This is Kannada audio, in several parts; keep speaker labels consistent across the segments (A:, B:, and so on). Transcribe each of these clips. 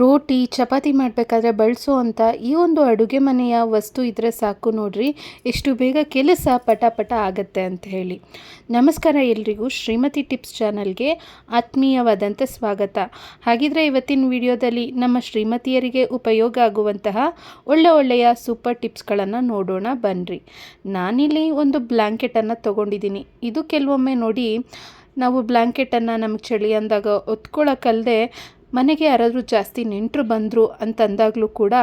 A: ರೋಟಿ, ಚಪಾತಿ ಮಾಡಬೇಕಾದ್ರೆ ಬಳಸುವಂಥ ಈ ಒಂದು ಅಡುಗೆ ಮನೆಯ ವಸ್ತು ಇದ್ದರೆ ಸಾಕು ನೋಡ್ರಿ. ಎಷ್ಟು ಬೇಗ ಕೆಲಸ ಪಟಾಪಟ ಪಟ ಆಗತ್ತೆ ಅಂತ ಹೇಳಿ. ನಮಸ್ಕಾರ ಎಲ್ರಿಗೂ. ಶ್ರೀಮತಿ ಟಿಪ್ಸ್ ಚಾನಲ್ಗೆ ಆತ್ಮೀಯವಾದಂಥ ಸ್ವಾಗತ. ಹಾಗಿದ್ರೆ ಇವತ್ತಿನ ವಿಡಿಯೋದಲ್ಲಿ ನಮ್ಮ ಶ್ರೀಮತಿಯರಿಗೆ ಉಪಯೋಗ ಆಗುವಂತಹ ಒಳ್ಳೆ ಒಳ್ಳೆಯ ಸೂಪರ್ ಟಿಪ್ಸ್ಗಳನ್ನು ನೋಡೋಣ ಬನ್ನಿರಿ ನಾನಿಲ್ಲಿ ಒಂದು ಬ್ಲ್ಯಾಂಕೆಟನ್ನು ತೊಗೊಂಡಿದ್ದೀನಿ. ಇದು ಕೆಲವೊಮ್ಮೆ ನೋಡಿ ನಾವು ಬ್ಲ್ಯಾಂಕೆಟನ್ನು ನಮಗೆ ಚಳಿ ಅಂದಾಗ ಒತ್ಕೊಳ್ಳೋಕ್ಕಲ್ಲದೆ ಮನೆಗೆ ಯಾರಾದರೂ ಜಾಸ್ತಿ ನೆಂಟರು ಬಂದರು ಅಂತಂದಾಗಲೂ ಕೂಡ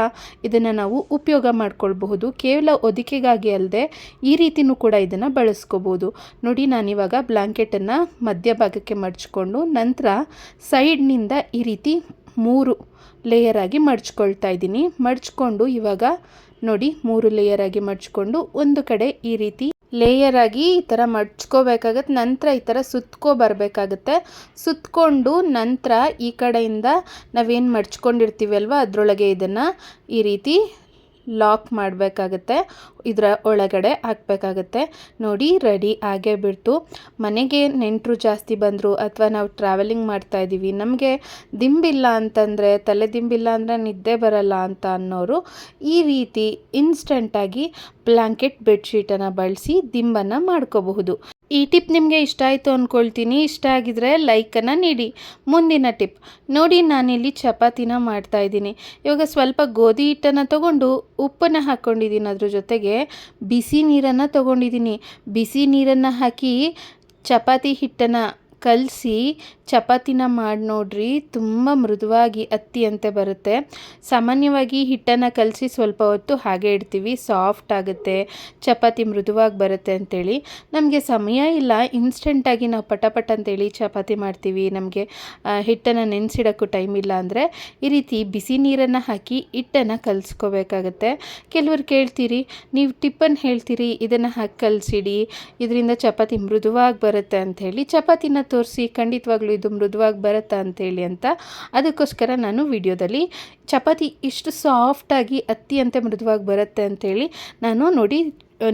A: ಇದನ್ನು ನಾವು ಉಪಯೋಗ ಮಾಡ್ಕೊಳ್ಬಹುದು. ಕೇವಲ ಒದಿಕೆಗಾಗಿ ಅಲ್ಲದೆ ಈ ರೀತಿಯೂ ಕೂಡ ಇದನ್ನು ಬಳಸ್ಕೋಬೋದು ನೋಡಿ, ನಾನಿವಾಗ ಬ್ಲ್ಯಾಂಕೆಟನ್ನು ಮಧ್ಯಭಾಗಕ್ಕೆ ಮಡ್ಚಿಕೊಂಡು ನಂತರ ಸೈಡ್ನಿಂದ ಈ ರೀತಿ ಮೂರು ಲೇಯರ್ ಆಗಿ ಮಡ್ಚ್ಕೊಳ್ತಾ ಇದ್ದೀನಿ. ಮಡ್ಚ್ಕೊಂಡು ಇವಾಗ ನೋಡಿ, ಮೂರು ಲೇಯರ್ ಆಗಿ ಮಡ್ಚ್ಕೊಂಡು ಒಂದು ಕಡೆ ಈ ರೀತಿ ಲೇಯರ್ ಆಗಿ ಈ ಥರ ಮಡ್ಚ್ಕೋಬೇಕಾಗತ್ತೆ, ನಂತರ ಈ ಥರ ಸುತ್ಕೊ ಬರಬೇಕಾಗತ್ತೆ. ಸುತ್ತಕೊಂಡು ನಂತರ ಈ ಕಡೆಯಿಂದ ನಾವೇನು ಮಡ್ಚ್ಕೊಂಡಿರ್ತೀವಲ್ವ ಅದರೊಳಗೆ ಇದನ್ನು ಈ ರೀತಿ ಲಾಕ್ ಮಾಡಬೇಕಾಗತ್ತೆ, ಇದರ ಒಳಗಡೆ ಹಾಕಬೇಕಾಗತ್ತೆ. ನೋಡಿ ರೆಡಿ ಆಗೇ ಬಿಡ್ತು. ಮನೆಗೆ ನೆಂಟರು ಜಾಸ್ತಿ ಬಂದರು ಅಥವಾ ನಾವು ಟ್ರಾವೆಲಿಂಗ್ ಮಾಡ್ತಾ ಇದ್ದೀವಿ, ನಮಗೆ ದಿಂಬಿಲ್ಲ ಅಂತಂದರೆ, ತಲೆ ದಿಂಬಿಲ್ಲ ಅಂದರೆ ನಿದ್ದೆ ಬರಲ್ಲ ಅಂತ ಅನ್ನೋರು ಈ ರೀತಿ ಇನ್ಸ್ಟಂಟಾಗಿ ಬ್ಲ್ಯಾಂಕೆಟ್ ಬೆಡ್ಶೀಟನ್ನು ಬಳಸಿ ದಿಂಬನ್ನು ಮಾಡ್ಕೋಬಹುದು. ಈ ಟಿಪ್ ನಿಮಗೆ ಇಷ್ಟ ಆಯಿತು ಅಂದ್ಕೊಳ್ತೀನಿ ಇಷ್ಟ ಆಗಿದ್ರೆ ಲೈಕನ್ನು ನೀಡಿ. ಮುಂದಿನ ಟಿಪ್. ನೋಡಿ ನಾನಿಲ್ಲಿ ಚಪಾತಿನ ಮಾಡ್ತಾ ಇದ್ದೀನಿ. ಇವಾಗ ಸ್ವಲ್ಪ ಗೋಧಿ ಹಿಟ್ಟನ್ನು ತೊಗೊಂಡು ಉಪ್ಪನ್ನು ಹಾಕ್ಕೊಂಡಿದ್ದೀನಿ ಅದ್ರ ಜೊತೆಗೆ ಬಿಸಿ ನೀರನ್ನು ತೊಗೊಂಡಿದ್ದೀನಿ. ಬಿಸಿ ನೀರನ್ನು ಹಾಕಿ ಚಪಾತಿ ಹಿಟ್ಟನ್ನು ಕಲಸಿ ಚಪಾತಿನ ಮಾಡಿ ನೋಡ್ರಿ, ತುಂಬ ಮೃದುವಾಗಿ ಅತ್ತಿಯಂತೆ ಬರುತ್ತೆ. ಸಾಮಾನ್ಯವಾಗಿ ಹಿಟ್ಟನ್ನು ಕಲಸಿ ಸ್ವಲ್ಪ ಹೊತ್ತು ಹಾಗೆ ಇಡ್ತೀವಿ ಸಾಫ್ಟ್ ಆಗುತ್ತೆ, ಚಪಾತಿ ಮೃದುವಾಗಿ ಬರುತ್ತೆ ಅಂತೇಳಿ. ನಮಗೆ ಸಮಯ ಇಲ್ಲ ಇನ್ಸ್ಟೆಂಟಾಗಿ ನಾವು ಪಟಪಟ ಪಟ ಅಂತೇಳಿ ಚಪಾತಿ ಮಾಡ್ತೀವಿ. ನಮಗೆ ಹಿಟ್ಟನ್ನು ನೆನೆಸಿಡೋಕ್ಕೂ ಟೈಮ್ ಇಲ್ಲ ಅಂದರೆ, ಈ ರೀತಿ ಬಿಸಿ ನೀರನ್ನು ಹಾಕಿ ಹಿಟ್ಟನ್ನು ಕಲಿಸ್ಕೋಬೇಕಾಗತ್ತೆ. ಕೆಲವರು ಕೇಳ್ತೀರಿ, ನೀವು ಟಿಪ್ಪನ್ನು ಹೇಳ್ತೀರಿ, ಇದನ್ನು ಹಾಕಿ ಕಲಸಿಡಿ, ಇದರಿಂದ ಚಪಾತಿ ಮೃದುವಾಗಿ ಬರುತ್ತೆ ಅಂಥೇಳಿ ಚಪಾತಿನ ತೋರಿಸಿ ಖಂಡಿತವಾಗ್ಲೂ ಇದು ಮೃದುವಾಗಿ ಬರುತ್ತಾ ಅಂತೇಳಿ ಅಂತ ಅದಕ್ಕೋಸ್ಕರ ನಾನು ವಿಡಿಯೋದಲ್ಲಿ ಚಪಾತಿ ಇಷ್ಟು ಸಾಫ್ಟಾಗಿ ಅತ್ತಿಯಂತೆ ಮೃದುವಾಗಿ ಬರುತ್ತೆ ಅಂಥೇಳಿ ನಾನು ನೋಡಿ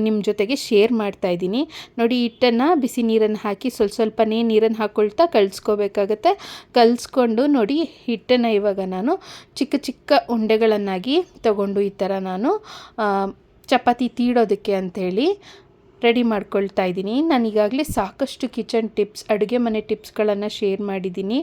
A: ನಿಮ್ಮ ಜೊತೆಗೆ ಶೇರ್ ಮಾಡ್ತಾ ಇದ್ದೀನಿ. ನೋಡಿ, ಹಿಟ್ಟನ್ನು ಬಿಸಿ ನೀರನ್ನು ಹಾಕಿ ಸ್ವಲ್ಪ ಸ್ವಲ್ಪನೇ ನೀರನ್ನು ಹಾಕ್ಕೊಳ್ತಾ ಕಲಿಸ್ಕೋಬೇಕಾಗತ್ತೆ. ಕಲಿಸ್ಕೊಂಡು ನೋಡಿ, ಹಿಟ್ಟನ್ನು ಇವಾಗ ನಾನು ಚಿಕ್ಕ ಚಿಕ್ಕ ಉಂಡೆಗಳನ್ನಾಗಿ ತಗೊಂಡು ಈ ಥರ ನಾನು ಚಪಾತಿ ತೀಡೋದಕ್ಕೆ ಅಂಥೇಳಿ ರೆಡಿ ಮಾಡ್ಕೊಳ್ತಾ ಇದ್ದೀನಿ. ನಾನು ಈಗಾಗಲೇ ಸಾಕಷ್ಟು ಕಿಚನ್ ಟಿಪ್ಸ್, ಅಡುಗೆ ಮನೆ ಟಿಪ್ಸ್ಗಳನ್ನು ಶೇರ್ ಮಾಡಿದ್ದೀನಿ.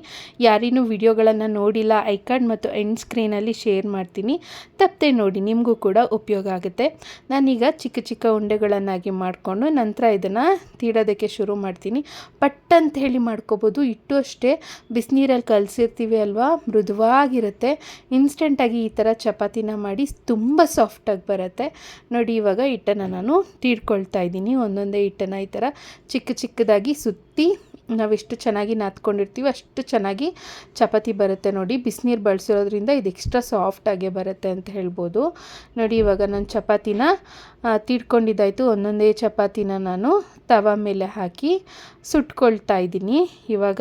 A: ಯಾರಿನೂ ವಿಡಿಯೋಗಳನ್ನು ನೋಡಿಲ್ಲ, ಐಕಾರ್ಡ್ ಮತ್ತು ಎಂಡ್ ಸ್ಕ್ರೀನಲ್ಲಿ ಶೇರ್ ಮಾಡ್ತೀನಿ. ತಪ್ಪದೆ ನೋಡಿ, ನಿಮಗೂ ಕೂಡ ಉಪಯೋಗ ಆಗುತ್ತೆ. ನಾನೀಗ ಚಿಕ್ಕ ಚಿಕ್ಕ ಉಂಡೆಗಳನ್ನಾಗಿ ಮಾಡಿಕೊಂಡು ನಂತರ ಇದನ್ನು ತೀಡೋದಕ್ಕೆ ಶುರು ಮಾಡ್ತೀನಿ. ಪಟ್ ಅಂತ ಹೇಳಿ ಮಾಡ್ಕೋಬೋದು. ಇಟ್ಟು ಅಷ್ಟೇ. ಬಿಸಿನೀರಲ್ಲಿ ಕಲಸಿರ್ತೀವಿ ಅಲ್ವಾ? ಮೃದುವಾಗಿರುತ್ತೆ. ಇನ್ಸ್ಟೆಂಟಾಗಿ ಈ ಥರ ಚಪಾತಿನ ಮಾಡಿ ತುಂಬ ಸಾಫ್ಟಾಗಿ ಬರುತ್ತೆ. ನೋಡಿ, ಇವಾಗ ಹಿಟ್ಟನ್ನು ನಾನು ತೀಡ್ಕೊಳ್ತಾ ಇದ್ದೀನಿ. ಒಂದೊಂದೇ ಹಿಟ್ಟನ್ನು ಈ ಥರ ಚಿಕ್ಕ ಚಿಕ್ಕದಾಗಿ ಸುತ್ತಿ ನಾವೆಷ್ಟು ಚೆನ್ನಾಗಿ ನಾದ್ಕೊಂಡಿರ್ತೀವಿ, ಅಷ್ಟು ಚೆನ್ನಾಗಿ ಚಪಾತಿ ಬರುತ್ತೆ ನೋಡಿ. ಬಿಸಿನೀರು ಬಳಸಿರೋದ್ರಿಂದ ಇದು ಎಕ್ಸ್ಟ್ರಾ ಸಾಫ್ಟಾಗೆ ಬರುತ್ತೆ ಅಂತ ಹೇಳ್ಬೋದು. ನೋಡಿ, ಇವಾಗ ನಾನು ಚಪಾತಿನ ತೀಡ್ಕೊಂಡಿದ್ದಾಯಿತು. ಒಂದೊಂದೇ ಚಪಾತಿನ ನಾನು ತವ ಮೇಲೆ ಹಾಕಿ ಸುಟ್ಕೊಳ್ತಾ ಇದ್ದೀನಿ. ಇವಾಗ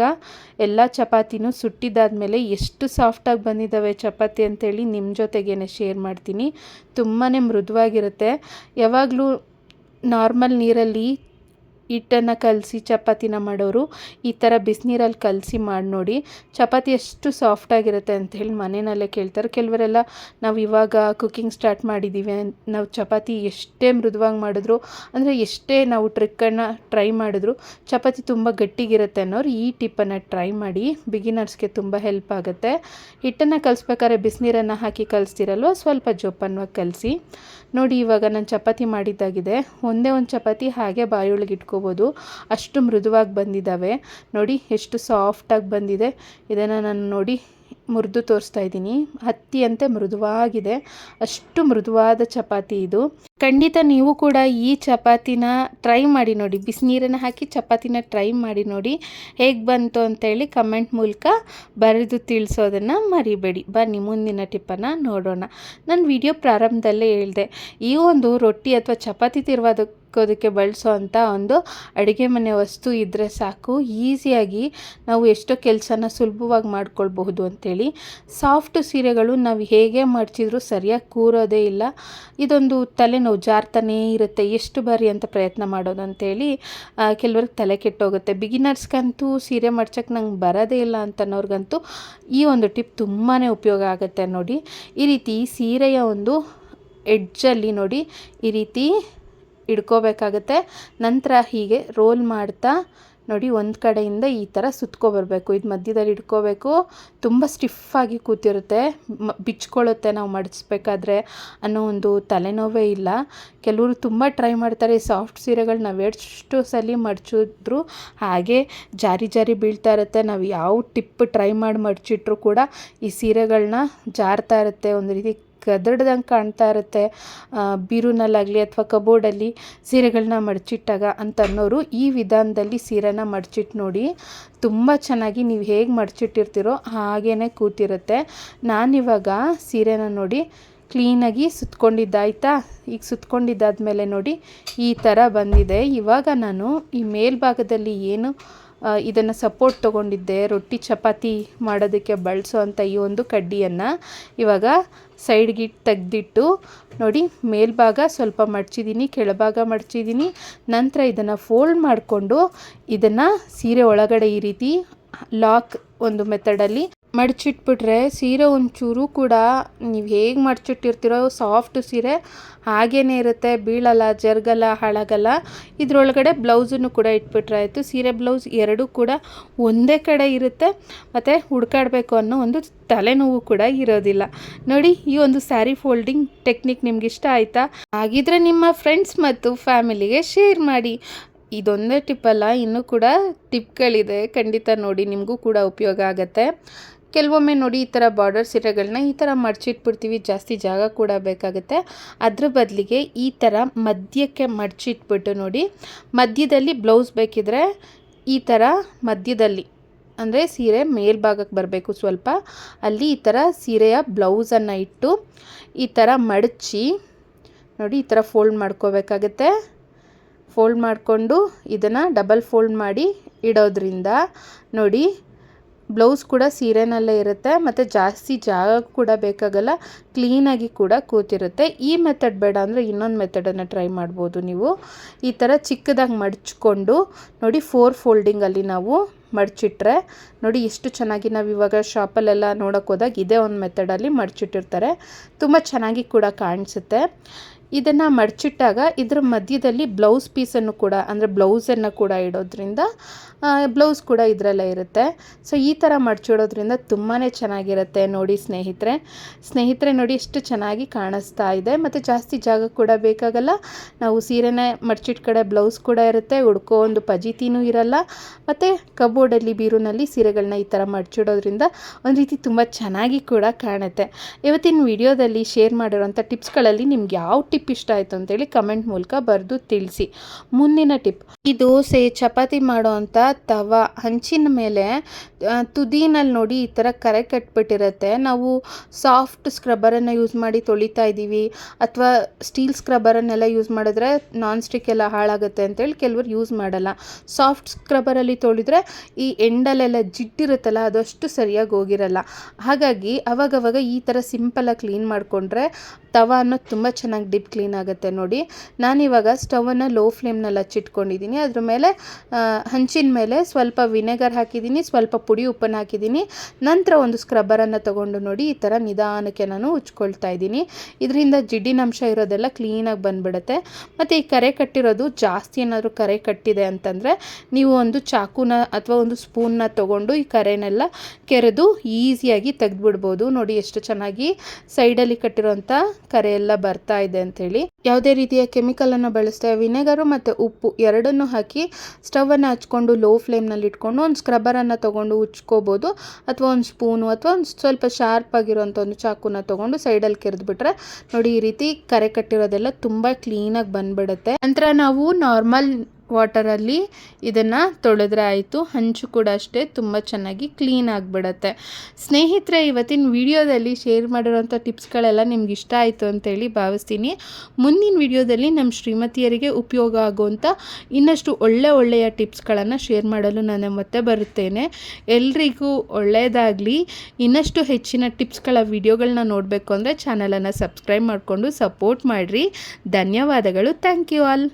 A: ಎಲ್ಲ ಚಪಾತಿನೂ ಸುಟ್ಟಿದ್ದಾದಮೇಲೆ ಎಷ್ಟು ಸಾಫ್ಟಾಗಿ ಬಂದಿದ್ದಾವೆ ಚಪಾತಿ ಅಂತೇಳಿ ನಿಮ್ಮ ಜೊತೆಗೇನೆ ಶೇರ್ ಮಾಡ್ತೀನಿ. ತುಂಬಾ ಮೃದುವಾಗಿರುತ್ತೆ. ಯಾವಾಗಲೂ ನಾರ್ಮಲ್ ನೀರಲ್ಲಿ ಹಿಟ್ಟನ್ನು ಕಲಸಿ ಚಪಾತಿನ ಮಾಡೋರು, ಈ ಥರ ಬಿಸಿನೀರಲ್ಲಿ ಕಲಸಿ ಮಾಡಿ ನೋಡಿ. ಚಪಾತಿ ಎಷ್ಟು ಸಾಫ್ಟಾಗಿರುತ್ತೆ ಹೇಳಿ ಮನೆಯಲ್ಲೇ ಕೇಳ್ತಾರೆ. ಕೆಲವರೆಲ್ಲ ನಾವು ಇವಾಗ ಕುಕ್ಕಿಂಗ್ ಸ್ಟಾರ್ಟ್ ಮಾಡಿದ್ದೀವಿ ನಾವು ಚಪಾತಿ ಎಷ್ಟೇ ಮೃದುವಾಗಿ ಮಾಡಿದ್ರು, ಅಂದರೆ ಎಷ್ಟೇ ನಾವು ಟ್ರಿಕ್ಕನ್ನು ಟ್ರೈ ಮಾಡಿದ್ರು, ಚಪಾತಿ ತುಂಬ ಗಟ್ಟಿಗಿರುತ್ತೆ ಅನ್ನೋರು ಈ ಟಿಪ್ಪನ್ನು ಟ್ರೈ ಮಾಡಿ ಬಿಗಿನರ್ಸ್ಗೆ ತುಂಬ ಹೆಲ್ಪ್ ಆಗುತ್ತೆ. ಹಿಟ್ಟನ್ನು ಕಲಿಸ್ಬೇಕಾದ್ರೆ ಬಿಸಿನೀರನ್ನು ಹಾಕಿ ಕಲಿಸ್ತಿರಲ್ವ? ಸ್ವಲ್ಪ ಜೋಪಾನವಾಗಿ ಕಲಸಿ. ನೋಡಿ ಇವಾಗ ನಾನು ಚಪಾತಿ ಮಾಡಿದ್ದಾಗಿದೆ. ಒಂದೇ ಒಂದು ಚಪಾತಿ ಹಾಗೆ ಬಾಯೊಳಗೆ ಇಟ್ಕೋಬೋದು ಅಷ್ಟು ಮೃದುವಾಗಿ ಬಂದಿದ್ದಾವೆ. ನೋಡಿ, ಎಷ್ಟು ಸಾಫ್ಟಾಗಿ ಬಂದಿದೆ. ಇದನ್ನು ನಾನು ನೋಡಿ ಮುರಿದು ತೋರಿಸ್ತಾ ಇದ್ದೀನಿ. ಹತ್ತಿಯಂತೆ ಮೃದುವಾಗಿದೆ. ಅಷ್ಟು ಮೃದುವಾದ ಚಪಾತಿ ಇದು. ಖಂಡಿತ ನೀವು ಕೂಡ ಈ ಚಪಾತಿನ ಟ್ರೈ ಮಾಡಿ ನೋಡಿ. ಬಿಸಿನೀರನ್ನು ಹಾಕಿ ಚಪಾತಿನ ಟ್ರೈ ಮಾಡಿ ನೋಡಿ. ಹೇಗೆ ಬಂತು ಅಂತೇಳಿ ಕಮೆಂಟ್ ಮೂಲಕ ಬರೆದು ತಿಳಿಸೋದನ್ನು ಮರಿಬೇಡಿ. ಬನ್ನಿ, ಮುಂದಿನ ಟಿಪ್ಪನ್ನು ನೋಡೋಣ. ನಾನು ವಿಡಿಯೋ ಪ್ರಾರಂಭದಲ್ಲೇ ಹೇಳಿದೆ. ಈ ಒಂದು ರೊಟ್ಟಿ ಅಥವಾ ಚಪಾತಿ ತಿರುವಾದ ಅದಕ್ಕೆ ಬಳಸೋ ಒಂದು ಅಡುಗೆ ಮನೆ ವಸ್ತು ಇದ್ದರೆ ಸಾಕು. ಈಸಿಯಾಗಿ ನಾವು ಎಷ್ಟೋ ಕೆಲಸನ ಸುಲಭವಾಗಿ ಮಾಡ್ಕೊಳ್ಬಹುದು ಅಂಥೇಳಿ ಸಾಫ್ಟ್ ಸೀರೆಗಳು ನಾವು ಹೇಗೆ ಮಡಚಿದ್ರು ಸರಿಯಾಗಿ ಕೂರೋದೇ ಇಲ್ಲ. ಇದೊಂದು ತಲೆನೋವು. ನಾವು ಜಾರ್ತಾನೇ ಇರುತ್ತೆ, ಎಷ್ಟು ಬಾರಿ ಅಂತ ಪ್ರಯತ್ನ ಮಾಡೋದು ಅಂತೇಳಿ ಕೆಲವ್ರಿಗೆ ತಲೆ ಕೆಟ್ಟೋಗುತ್ತೆ. ಬಿಗಿನರ್ಸ್ಗಂತೂ ಸೀರೆ ಮಡ್ಚಕ್ಕೆ ನಂಗೆ ಬರೋದೇ ಇಲ್ಲ ಅಂತನವ್ರಿಗಂತೂ ಈ ಒಂದು ಟಿಪ್ ತುಂಬಾ ಉಪಯೋಗ ಆಗುತ್ತೆ ನೋಡಿ. ಈ ರೀತಿ ಸೀರೆಯ ಒಂದು ಎಡ್ಜಲ್ಲಿ ನೋಡಿ ಈ ರೀತಿ ಇಡ್ಕೋಬೇಕಾಗತ್ತೆ. ನಂತರ ಹೀಗೆ ರೋಲ್ ಮಾಡ್ತಾ ನೋಡಿ, ಒಂದು ಕಡೆಯಿಂದ ಈ ಥರ ಸುತ್ಕೊಬರ್ಬೇಕು. ಇದು ಮಧ್ಯದಲ್ಲಿ ಇಟ್ಕೋಬೇಕು. ತುಂಬ ಸ್ಟಿಫಾಗಿ ಕೂತಿರುತ್ತೆ. ಮ ಬಿಚ್ಕೊಳ್ಳುತ್ತೆ ನಾವು ಮಡಿಸ್ಬೇಕಾದ್ರೆ ಅನ್ನೋ ಒಂದು ತಲೆನೋವೇ ಇಲ್ಲ. ಕೆಲವರು ತುಂಬ ಟ್ರೈ ಮಾಡ್ತಾರೆ. ಸಾಫ್ಟ್ ಸೀರೆಗಳು ನಾವು ಎಷ್ಟು ಸಲ ಮಡಚಿದ್ರು ಹಾಗೆ ಜಾರಿ ಜಾರಿ ಬೀಳ್ತಾ ಇರುತ್ತೆ. ನಾವು ಯಾವ ಟಿಪ್ ಟ್ರೈ ಮಾಡಿ ಮಡಚಿಟ್ರು ಕೂಡ ಈ ಸೀರೆಗಳನ್ನ ಜಾರ್ತಾ ಇರುತ್ತೆ. ಒಂದು ರೀತಿ ಗದಡ್ದಂಗೆ ಕಾಣ್ತಾ ಇರುತ್ತೆ. ಬೀರುನಲ್ಲಾಗಲಿ ಅಥವಾ ಕಬೋರ್ಡಲ್ಲಿ ಸೀರೆಗಳನ್ನ ಮಡಚಿಟ್ಟಾಗ ಅಂತ ಅನ್ನೋರು ಈ ವಿಧಾನದಲ್ಲಿ ಸೀರೆನ ಮಡಚಿಟ್ಟು ನೋಡಿ ತುಂಬ ಚೆನ್ನಾಗಿ ನೀವು ಹೇಗೆ ಮಡಚಿಟ್ಟಿರ್ತೀರೋ ಹಾಗೇ ಕೂತಿರುತ್ತೆ. ನಾನಿವಾಗ ಸೀರೆನ ನೋಡಿ ಕ್ಲೀನಾಗಿ ಸುತ್ಕೊಂಡಿದ್ದಾಯ್ತಾ? ಈಗ ಸುತ್ಕೊಂಡಿದ್ದಾದ್ಮೇಲೆ ನೋಡಿ ಈ ಥರ ಬಂದಿದೆ. ಇವಾಗ ನಾನು ಈ ಮೇಲ್ಭಾಗದಲ್ಲಿ ಏನು ಇದನ್ನು ಸಪೋರ್ಟ್ ತೊಗೊಂಡಿದ್ದೆ. ರೊಟ್ಟಿ ಚಪಾತಿ ಮಾಡೋದಕ್ಕೆ ಬಳಸೋ ಅಂಥ ಈ ಒಂದು ಕಡ್ಡಿಯನ್ನು ಇವಾಗ ಸೈಡ್ಗೆ ತೆಗ್ದಿಟ್ಟು ನೋಡಿ, ಮೇಲ್ಭಾಗ ಸ್ವಲ್ಪ ಮಡ್ಚಿದ್ದೀನಿ ಕೆಳಭಾಗ ಮಡ್ಚಿದ್ದೀನಿ ನಂತರ ಇದನ್ನು ಫೋಲ್ಡ್ ಮಾಡಿಕೊಂಡು ಇದನ್ನು ಸೀರೆ ಒಳಗಡೆ ಈ ರೀತಿ ಲಾಕ್ ಒಂದು ಮೆಥಡಲ್ಲಿ ಮಡಚಿಟ್ಬಿಟ್ರೆ ಸೀರೆ ಒಂಚೂರು ಕೂಡ ನೀವು ಹೇಗೆ ಮಡಚಿಟ್ಟಿರ್ತೀರೋ ಸಾಫ್ಟ್ ಸೀರೆ ಹಾಗೇ ಇರುತ್ತೆ, ಬೀಳಲ್ಲ, ಜರ್ಗಲ್ಲ, ಹಾಳಾಗಲ್ಲ. ಇದರೊಳಗಡೆ ಬ್ಲೌಸನ್ನು ಕೂಡ ಇಟ್ಬಿಟ್ರೆ ಆಯಿತು. ಸೀರೆ ಬ್ಲೌಸ್ ಎರಡೂ ಕೂಡ ಒಂದೇ ಕಡೆ ಇರುತ್ತೆ. ಮತ್ತು ಹುಡ್ಕಾಡಬೇಕು ಅನ್ನೋ ಒಂದು ತಲೆನೋವು ಕೂಡ ಇರೋದಿಲ್ಲ. ನೋಡಿ, ಈ ಒಂದು ಸ್ಯಾರಿ ಫೋಲ್ಡಿಂಗ್ ಟೆಕ್ನಿಕ್ ನಿಮ್ಗೆ ಇಷ್ಟ ಆಯಿತಾ? ಹಾಗಿದ್ರೆ ನಿಮ್ಮ ಫ್ರೆಂಡ್ಸ್ ಮತ್ತು ಫ್ಯಾಮಿಲಿಗೆ ಶೇರ್ ಮಾಡಿ. ಇದೊಂದೇ ಟಿಪ್ಪಲ್ಲ, ಇನ್ನೂ ಕೂಡ ಟಿಪ್ಗಳಿದೆ. ಖಂಡಿತ ನೋಡಿ, ನಿಮಗೂ ಕೂಡ ಉಪಯೋಗ ಆಗುತ್ತೆ. ಕೆಲವೊಮ್ಮೆ ನೋಡಿ ಈ ಥರ ಬಾರ್ಡರ್ ಸೀರೆಗಳನ್ನ ಈ ಥರ ಮಡಚಿಟ್ಬಿಡ್ತೀವಿ, ಜಾಸ್ತಿ ಜಾಗ ಕೂಡ ಬೇಕಾಗುತ್ತೆ. ಅದ್ರ ಬದಲಿಗೆ ಈ ಥರ ಮಧ್ಯಕ್ಕೆ ಮಡಚಿಟ್ಬಿಟ್ಟು ನೋಡಿ, ಮಧ್ಯದಲ್ಲಿ ಬ್ಲೌಸ್ ಬೇಕಿದ್ರೆ ಈ ಥರ ಮಧ್ಯದಲ್ಲಿ, ಅಂದರೆ ಸೀರೆ ಮೇಲ್ಭಾಗಕ್ಕೆ ಬರಬೇಕು ಸ್ವಲ್ಪ. ಅಲ್ಲಿ ಈ ಥರ ಸೀರೆಯ ಬ್ಲೌಸನ್ನು ಇಟ್ಟು ಈ ಥರ ಮಡಚಿ, ನೋಡಿ ಈ ಥರ ಫೋಲ್ಡ್ ಮಾಡ್ಕೋಬೇಕಾಗತ್ತೆ. ಫೋಲ್ಡ್ ಮಾಡಿಕೊಂಡು ಇದನ್ನು ಡಬಲ್ ಫೋಲ್ಡ್ ಮಾಡಿ ಇಡೋದ್ರಿಂದ ನೋಡಿ ಬ್ಲೌಸ್ ಕೂಡ ಸೀರೆನಲ್ಲೇ ಇರುತ್ತೆ, ಮತ್ತು ಜಾಸ್ತಿ ಜಾಗ ಕೂಡ ಬೇಕಾಗಲ್ಲ ಕ್ಲೀನಾಗಿ ಕೂಡ ಕೂತಿರುತ್ತೆ. ಈ ಮೆಥಡ್ ಬೇಡ ಅಂದರೆ ಇನ್ನೊಂದು ಮೆಥಡನ್ನು ಟ್ರೈ ಮಾಡ್ಬೋದು ನೀವು. ಈ ಥರ ಚಿಕ್ಕದಾಗಿ ಮಡಚ್ಕೊಂಡು, ನೋಡಿ ಫೋರ್ ಫೋಲ್ಡಿಂಗಲ್ಲಿ ನಾವು ಮಡಚಿಟ್ರೆ, ನೋಡಿ ಎಷ್ಟು ಚೆನ್ನಾಗಿ ನಾವು ಇವಾಗ ಶಾಪಲ್ಲೆಲ್ಲ ನೋಡೋಕೆ ಹೋದಾಗ ಇದೇ ಒಂದು ಮೆಥಡಲ್ಲಿ ಮಡಚಿಟ್ಟಿರ್ತಾರೆ. ತುಂಬ ಚೆನ್ನಾಗಿ ಕೂಡ ಕಾಣಿಸುತ್ತೆ. ಇದನ್ನು ಮಡಚಿಟ್ಟಾಗ ಇದರ ಮಧ್ಯದಲ್ಲಿ ಬ್ಲೌಸ್ ಪೀಸನ್ನು ಕೂಡ, ಅಂದರೆ ಬ್ಲೌಸನ್ನು ಕೂಡ ಇಡೋದ್ರಿಂದ ಬ್ಲೌಸ್ ಕೂಡ ಇದರಲ್ಲೇ ಇರುತ್ತೆ. ಸೊ ಈ ಥರ ಮಡಚಿಡೋದ್ರಿಂದ ತುಂಬಾ ಚೆನ್ನಾಗಿರುತ್ತೆ ನೋಡಿ ಸ್ನೇಹಿತರೆ. ಸ್ನೇಹಿತರೆ ನೋಡಿ ಎಷ್ಟು ಚೆನ್ನಾಗಿ ಕಾಣಿಸ್ತಾ ಇದೆ. ಮತ್ತು ಜಾಸ್ತಿ ಜಾಗ ಕೂಡ ಬೇಕಾಗಲ್ಲ. ನಾವು ಸೀರೆನೇ ಮಡ್ಚಿಟ್ ಕಡೆ ಬ್ಲೌಸ್ ಕೂಡ ಇರುತ್ತೆ. ಉಡ್ಕೋ ಒಂದು ಪಜಿತಿನೂ ಇರಲ್ಲ. ಮತ್ತು ಕಬೋರ್ಡಲ್ಲಿ, ಬೀರುನಲ್ಲಿ ಸೀರೆಗಳನ್ನ ಈ ಥರ ಮಡಚಿಡೋದ್ರಿಂದ ಒಂದು ರೀತಿ ತುಂಬ ಚೆನ್ನಾಗಿ ಕೂಡ ಕಾಣುತ್ತೆ. ಇವತ್ತಿನ ವಿಡಿಯೋದಲ್ಲಿ ಶೇರ್ ಮಾಡಿರೋಂಥ ಟಿಪ್ಸ್ಗಳಲ್ಲಿ ನಿಮ್ಗೆ ಯಾವ ಟಿಪ್ ಇಷ್ಟ ಆಯಿತು ಅಂತೇಳಿ ಕಮೆಂಟ್ ಮೂಲಕ ಬರೆದು ತಿಳಿಸಿ. ಮುಂದಿನ ಟಿಪ್. ಈ ದೋಸೆ ಚಪಾತಿ ಮಾಡೋ ಅಂಥ ತವ, ಹಂಚಿನ ಮೇಲೆ ತುದಿನಲ್ಲಿ ನೋಡಿ ಈ ಥರ ಕರೆ ಕಟ್ಬಿಟ್ಟಿರುತ್ತೆ. ನಾವು ಸಾಫ್ಟ್ ಸ್ಕ್ರಬ್ಬರನ್ನು ಯೂಸ್ ಮಾಡಿ ತೊಳಿತಾ ಇದ್ದೀವಿ. ಅಥವಾ ಸ್ಟೀಲ್ ಸ್ಕ್ರಬ್ಬರನ್ನೆಲ್ಲ ಯೂಸ್ ಮಾಡಿದ್ರೆ ನಾನ್ ಸ್ಟಿಕ್ ಎಲ್ಲ ಹಾಳಾಗುತ್ತೆ ಅಂತೇಳಿ ಕೆಲವರು ಯೂಸ್ ಮಾಡಲ್ಲ. ಸಾಫ್ಟ್ ಸ್ಕ್ರಬ್ಬರಲ್ಲಿ ತೊಳಿದ್ರೆ ಈ ಎಂಡಲ್ಲೆಲ್ಲ ಜಿಡ್ಡಿರುತ್ತಲ್ಲ ಅದಷ್ಟು ಸರಿಯಾಗಿ ಹೋಗಿರಲ್ಲ. ಹಾಗಾಗಿ ಅವಾಗವಾಗ ಈ ಥರ ಸಿಂಪಲಾಗಿ ಕ್ಲೀನ್ ಮಾಡಿಕೊಂಡ್ರೆ ತವ ಅನ್ನೋದು ತುಂಬ ಚೆನ್ನಾಗಿ ಡಿಪ್ ಕ್ಲೀನ್ ಆಗುತ್ತೆ ನೋಡಿ. ನಾನಿವಾಗ ಸ್ಟವನ್ನು ಲೋ ಫ್ಲೇಮ್ನಲ್ಲಿ ಹಚ್ಚಿಟ್ಕೊಂಡಿದ್ದೀನಿ. ಅದ್ರ ಮೇಲೆ ಹಂಚಿನ ಮೇಲೆ ಸ್ವಲ್ಪ ವಿನೆಗರ್ ಹಾಕಿದ್ದೀನಿ, ಸ್ವಲ್ಪ ಪುಡಿ ಉಪ್ಪನ್ನು ಹಾಕಿದ್ದೀನಿ. ನಂತರ ಒಂದು ಸ್ಕ್ರಬ್ಬರನ್ನು ತೊಗೊಂಡು ನೋಡಿ ಈ ಥರ ನಿಧಾನಕ್ಕೆ ನಾನು ಉಚ್ಕೊಳ್ತಾ ಇದ್ದೀನಿ. ಇದರಿಂದ ಜಿಡ್ಡಿನಂಶ ಇರೋದೆಲ್ಲ ಕ್ಲೀನಾಗಿ ಬಂದುಬಿಡುತ್ತೆ. ಮತ್ತು ಈ ಕರೆ ಕಟ್ಟಿರೋದು ಜಾಸ್ತಿ ಏನಾದರೂ ಕರೆ ಕಟ್ಟಿದೆ ಅಂತಂದರೆ, ನೀವು ಒಂದು ಚಾಕುನ ಅಥವಾ ಒಂದು ಸ್ಪೂನ್ನ ತೊಗೊಂಡು ಈ ಕರೆನೆಲ್ಲ ಕೆರೆದು ಈಸಿಯಾಗಿ ತೆಗೆದುಬಿಡ್ಬೋದು. ನೋಡಿ ಎಷ್ಟು ಚೆನ್ನಾಗಿ ಸೈಡಲ್ಲಿ ಕಟ್ಟಿರೋಂಥ ಕರೆ ಎಲ್ಲ ಬರ್ತಾ ಇದೆ ಅಂಥೇಳಿ ಯಾವುದೇ ರೀತಿಯ ಕೆಮಿಕಲನ್ನು ಬಳಸ್ತೇವೆ ವಿನೆಗರು ಮತ್ತು ಉಪ್ಪು ಎರಡನ್ನು ಹಾಕಿ ಸ್ಟವನ್ನು ಹಚ್ಕೊಂಡು ಲೋ ಫ್ಲೇಮ್ನಲ್ಲಿ ಇಟ್ಕೊಂಡು ಒಂದು ಸ್ಕ್ರಬ್ಬರನ್ನು ತೊಗೊಂಡು ಉಚ್ಕೋಬೋದು ಅಥವಾ ಒಂದು ಸ್ಪೂನು ಅಥವಾ ಒಂದು ಸ್ವಲ್ಪ ಶಾರ್ಪ್ ಆಗಿರೋಂಥ ಒಂದು ಚಾಕುನ ತೊಗೊಂಡು ಸೈಡಲ್ಲಿ ಕೆರೆದ್ಬಿಟ್ರೆ ನೋಡಿ ಈ ರೀತಿ ಕರೆ ಕಟ್ಟಿರೋದೆಲ್ಲ ತುಂಬ ಕ್ಲೀನಾಗಿ ಬಂದ್ಬಿಡುತ್ತೆ. ನಂತರ ನಾವು ನಾರ್ಮಲ್ ವಾಟರಲ್ಲಿ ಇದನ್ನು ತೊಳೆದ್ರೆ ಆಯಿತು. ಹಂಚು ಕೂಡ ಅಷ್ಟೇ ತುಂಬ ಚೆನ್ನಾಗಿ ಕ್ಲೀನ್ ಆಗಿಬಿಡತ್ತೆ. ಸ್ನೇಹಿತರೆ, ಇವತ್ತಿನ ವಿಡಿಯೋದಲ್ಲಿ ಶೇರ್ ಮಾಡಿರೋಂಥ ಟಿಪ್ಸ್ಗಳೆಲ್ಲ ನಿಮ್ಗೆ ಇಷ್ಟ ಆಯಿತು ಅಂತೇಳಿ ಭಾವಿಸ್ತೀನಿ. ಮುಂದಿನ ವಿಡಿಯೋದಲ್ಲಿ ನಮ್ಮ ಶ್ರೀಮತಿಯರಿಗೆ ಉಪಯೋಗ ಆಗುವಂಥ ಇನ್ನಷ್ಟು ಒಳ್ಳೆ ಒಳ್ಳೆಯ ಟಿಪ್ಸ್ಗಳನ್ನು ಶೇರ್ ಮಾಡಲು ನಾನು ಮತ್ತೆ ಬರುತ್ತೇನೆ. ಎಲ್ರಿಗೂ ಒಳ್ಳೆಯದಾಗಲಿ. ಇನ್ನಷ್ಟು ಹೆಚ್ಚಿನ ಟಿಪ್ಸ್ಗಳ ವಿಡಿಯೋಗಳನ್ನ ನೋಡಬೇಕು ಅಂದರೆ ಚಾನಲನ್ನು ಸಬ್ಸ್ಕ್ರೈಬ್ ಮಾಡಿಕೊಂಡು ಸಪೋರ್ಟ್ ಮಾಡಿರಿ. ಧನ್ಯವಾದಗಳು. Thank you all.